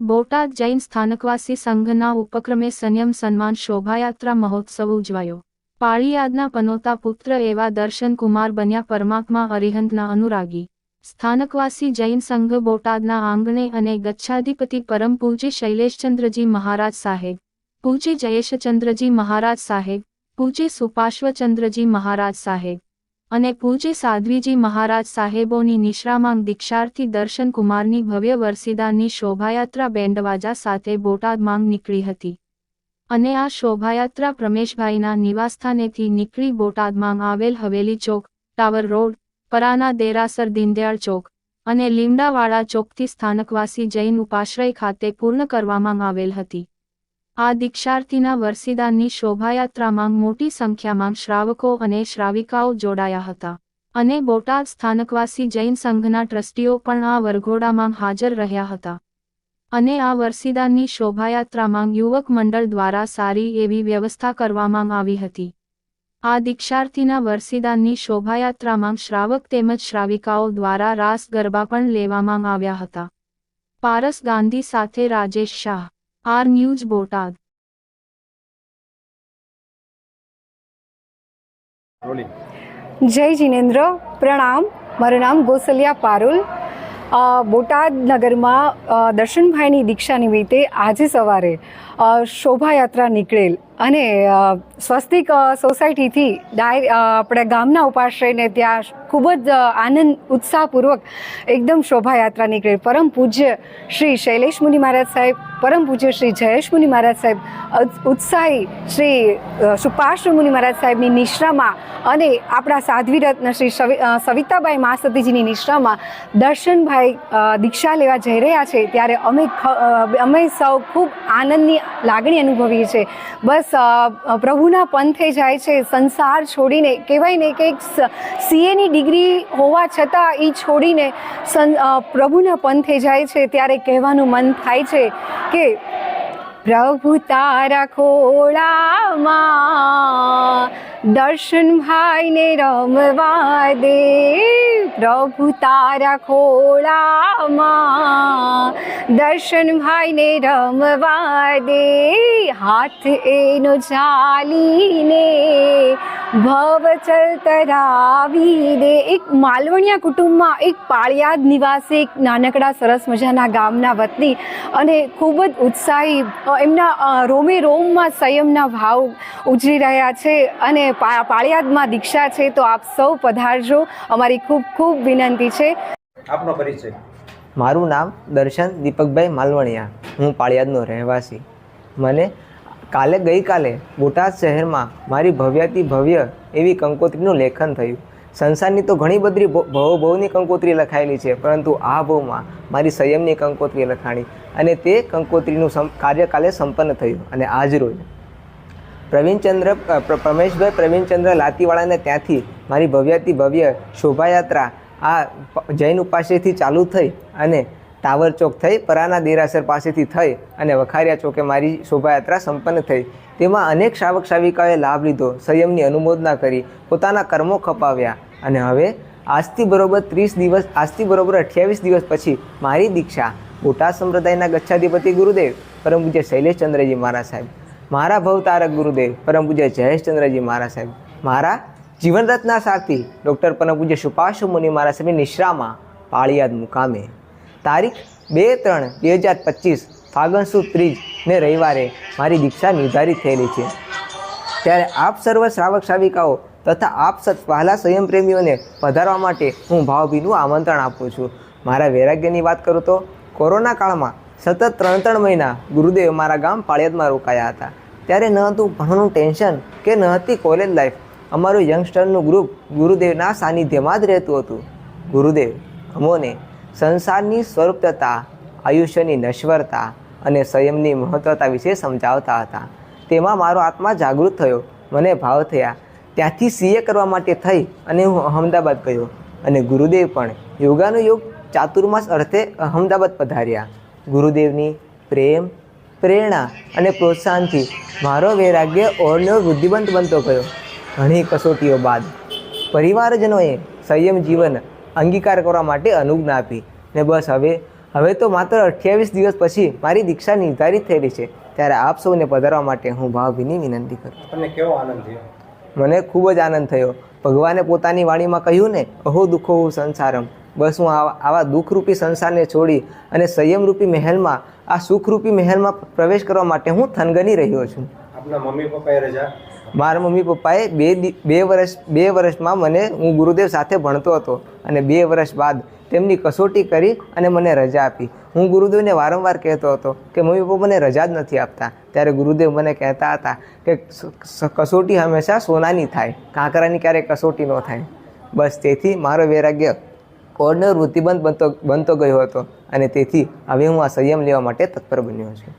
બોટાદ જૈન સ્થાનકવાસી સંઘના ઉપક્રમે સંયમ સન્માન શોભાયાત્રા મહોત્સવ ઉજવાયો. પાળીયાદના પનોતા પુત્ર એવા દર્શન કુમાર બન્યા પરમાત્મા અરિહંતના અનુરાગી. સ્થાનકવાસી જૈન સંઘ બોટાદના આંગણે અને ગચ્છાધિપતિ પરમ પૂજ્ય શૈલેષચંદ્રજી મહારાજ સાહેબ, પૂજ્ય જયેશચંદ્રજી મહારાજ સાહેબ, પૂજ્ય સુપાશ્વચંદ્રજી મહારાજ સાહેબ અને પૂજ્ય સાધ્વીજી મહારાજ સાહેબોની નિશ્રામાંગ દીક્ષાર્થી દર્શન કુમારની ભવ્ય વરસીદાની શોભાયાત્રા બેન્ડવાજા સાથે બોટાદ માંગ નીકળી હતી. અને આ શોભાયાત્રા પ્રમેશભાઈના નિવાસસ્થાનેથી નીકળી બોટાદમાં આવેલ હવેલી ચોક, ટાવર રોડ, પરાના દેરાસર દીનદયાળ ચોક અને લીમડાવાળા ચોકથી સ્થાનકવાસી જૈન ઉપાશ્રય ખાતે પૂર્ણ કરવામાં આવેલ હતી. આ દીક્ષાર્થીના વરસીદાનની શોભાયાત્રામાં મોટી સંખ્યામાં શ્રાવકો અને શ્રાવિકાઓ જોડાયા હતા અને બોટાદ સ્થાનકવાસી જૈન સંઘના ટ્રસ્ટીઓ પણ આ વરઘોડામાં હાજર રહ્યા હતા. અને આ વરસીદાનની શોભાયાત્રામાં યુવક મંડળ દ્વારા સારી એવી વ્યવસ્થા કરવામાં આવી હતી. આ દીક્ષાર્થીના વરસીદાનની શોભાયાત્રામાં શ્રાવક તેમજ શ્રાવિકાઓ દ્વારા રાસ ગરબા પણ લેવામાં આવ્યા હતા. પારસ ગાંધી સાથે રાજેશ શાહ આર ન્યૂઝ બોટાદ જય જિનેન્દ્ર પ્રણામ મારું નામ ગોસલિયા પારુલ બોટાદ નગરમાં દર્શનભાઈની દીક્ષા નિમિત્તે આજે સવારે શોભાયાત્રા નીકળેલ અને સ્વસ્તિક સોસાયટીથી ડાય આપણે ગામના ઉપાશ્રયને ત્યાં ખૂબ જ આનંદ ઉત્સાહપૂર્વક એકદમ શોભાયાત્રા નીકળી. પરમ પૂજ્ય શ્રી શૈલેષ મુનિ મહારાજ સાહેબ પરમ પૂજ્ય શ્રી જયેશ મુનિ મહારાજ સાહેબ ઉત્સાહી શ્રી અ, મુનિ મહારાજ સાહેબની નિશ્રામાં અને આપણા સાધ્વી રત્ન શ્રી સવિતાબાઈ મહાસતીજીની નિશ્રામાં દર્શનભાઈ દીક્ષા લેવા જઈ રહ્યા છે. ત્યારે અમે અમે સૌ ખૂબ આનંદની લાગણી અનુભવીએ છીએ. બસ અ, પ્રભુના પંથે જાય છે સંસાર છોડીને. કહેવાય ને કે સીએની ડિગ્રી હોવા છતાં એ છોડીને સં પ્રભુના પંથે જાય છે ત્યારે કહેવાનું મન થાય છે કે પ્રભુ તારા ખોળામાં દર્શન ભાઈને રમવા દે. પ્રભુ તારા ખોળામાં દર્શન ભાઈને રમવા દે. હાથ એનો ચાલીને ભવ ચલતરાવી દે એક માલવણિયા કુટુંબમાં એક પાળિયાદ નિવાસી એક નાનકડા સરસ મજાના ગામના વતની અને ખૂબ જ ઉત્સાહી એમના રોમે રોમમાં સંયમના ભાવ ઉજળી રહ્યા છે અને પા- પાળિયાદમાં દીક્ષા છે તો આપ સૌ પધારજો. અમારી ખૂબ ખૂબ વિનંતી છે. આપનો પરિચય. મારું નામ દર્શન દીપકભાઈ માલવણિયા. હું પાળિયાદનો રહેવાસી. મને કાલે ગઈકાલે બોટાદ શહેરમાં મારી ભવ્યાતિ ભવ્ય એવી કંકોત્રીનું લેખન થયું. સંસારની તો ઘણી બધી ભવ ભવ, ભવની કંકોત્રી લખાયેલી છે, પરંતુ આ ભવમાં મારી સંયમની કંકોત્રી લખાણી અને તે કંકોત્રીનું કાર્યકાલે કાર્ય સંપન્ન થયું અને આજ રોજ. પ્રવીણચંદ્ર પ્રમેશભાઈ પ્રવીણચંદ્ર લાતીવાળાને ત્યાંથી મારી ભવ્યાતિ ભવ્ય શોભાયાત્રા આ જૈન ઉપાસેથી ચાલુ થઈ અને ટાવર ચોક થઈ, પરાના દેરાસર પાસેથી થઈ અને વખારિયા ચોકે મારી શોભાયાત્રા સંપન્ન થઈ. તેમાં અનેક શ્રાવક શ્રાવિકાઓએ લાભ લીધો, સંયમની અનુમોદના કરી, પોતાના કર્મો ખપાવ્યા અને હવે આજથી બરોબર ત્રીસ દિવસ, આજથી બરોબર અઠ્યાવીસ દિવસ પછી મારી દીક્ષા બોટાદ સંપ્રદાયના ગચ્છાધિપતિ ગુરુદેવ, પરમ પૂજ્ય શૈલેષચંદ્રજી મહારાજ સાહેબ. મારા ભવતારક ગુરુદેવ, પરમ પૂજ્ય જયેશચંદ્રજી મહારાજ સાહેબ. મારા જીવનરત્ના સારથી ડૉક્ટર પરમ પૂજ્ય સુપાશુ મુનિ મહારાજ સાહેબની નિશ્રામાં પાળિયાદ મુકામે તારીખ બે ત્રણ બે હજાર પચીસ ફાગણ સુદ ત્રીજ ને રવિવારે મારી દીક્ષા નિર્ધારિત થયેલી છે. ત્યારે આપ સર્વ શ્રાવક શ્રાવિકાઓ તથા આપ સત પહેલાં સંયમ પ્રેમીઓને પધારવા માટે હું ભાવભીનું આમંત્રણ આપું છું. મારા વૈરાગ્યની વાત કરું તો કોરોના કાળમાં સતત ત્રણ ત્રણ મહિના ગુરુદેવ મારા ગામ પાળિયાદમાં રોકાયા હતા. ત્યારે ન હતું ભણવાનું ટેન્શન કે ન હતી કોલેજ લાઈફ અમારું યંગસ્ટરનું ગ્રુપ ગુરુદેવના સાનિધ્યમાં જ રહેતું હતું. ગુરુદેવ, અમોને સંસારની સ્વરૂપતા, આયુષ્યની નશ્વરતા અને સંયમની મહત્વતા વિશે સમજાવતા હતા. તેમાં મારો આત્મા જાગૃત થયો, મને ભાવ થયા. ત્યાંથી સીએ કરવા માટે થઈ અને હું અહમદાબાદ ગયો અને ગુરુદેવ પણ યોગાનો યોગ ચાતુર્માસ અર્થે અહમદાબાદ પધાર્યા. ગુરુદેવની પ્રેમ, પ્રેરણા અને પ્રોત્સાહનથી મારો વૈરાગ્ય ઓરનો વૃદ્ધિબંધ બનતો ગયો. ઘણી કસોટીઓ બાદ પરિવારજનોએ સંયમ જીવન અંગીકાર કરવા માટે અનુજ્ઞા આપી. ને બસ હવે હવે તો માત્ર અઠ્યાવીસ દિવસ પછી મારી દીક્ષા નિર્ધારિત થયેલી છે. ત્યારે આપ સૌને પધારવા માટે હું ભાવભીની વિનંતી કરું તમને કેવો આનંદ થયો? મને ખૂબ જ આનંદ થયો. ભગવાને પોતાની વાણીમાં કહ્યું ને અહો દુઃખો હું સંસારમ. બસ હું આવા આવા દુઃખરૂપી સંસારને છોડી અને સંયમરૂપી મહેલમાં આ સુખરૂપી મહેલમાં પ્રવેશ કરવા માટે હું થનગની રહ્યો છું. આપના મમ્મી પપ્પાએ રજા? મારા મમ્મી પપ્પાએ બે બે વર્ષ બે વર્ષમાં મને હું ગુરુદેવ સાથે ભણતો હતો અને બે વર્ષ બાદ તેમની કસોટી કરી અને મને રજા આપી. હું ગુરુદેવને વારંવાર કહેતો હતો કે, મમ્મી પપ્પા, મને રજા જ નથી આપતા. ત્યારે ગુરુદેવ મને કહેતા હતા કે કસોટી હંમેશા સોનાની થાય, કાંકરાની ક્યારેય કસોટી ન થાય. બસ તેથી મારો વૈરાગ્ય ઓર્ડનર વૃત્તિબંધ બનતો બનતો ગયો હતો અને તેથી હવે હું આ સંયમ લેવા માટે તત્પર બન્યો છું.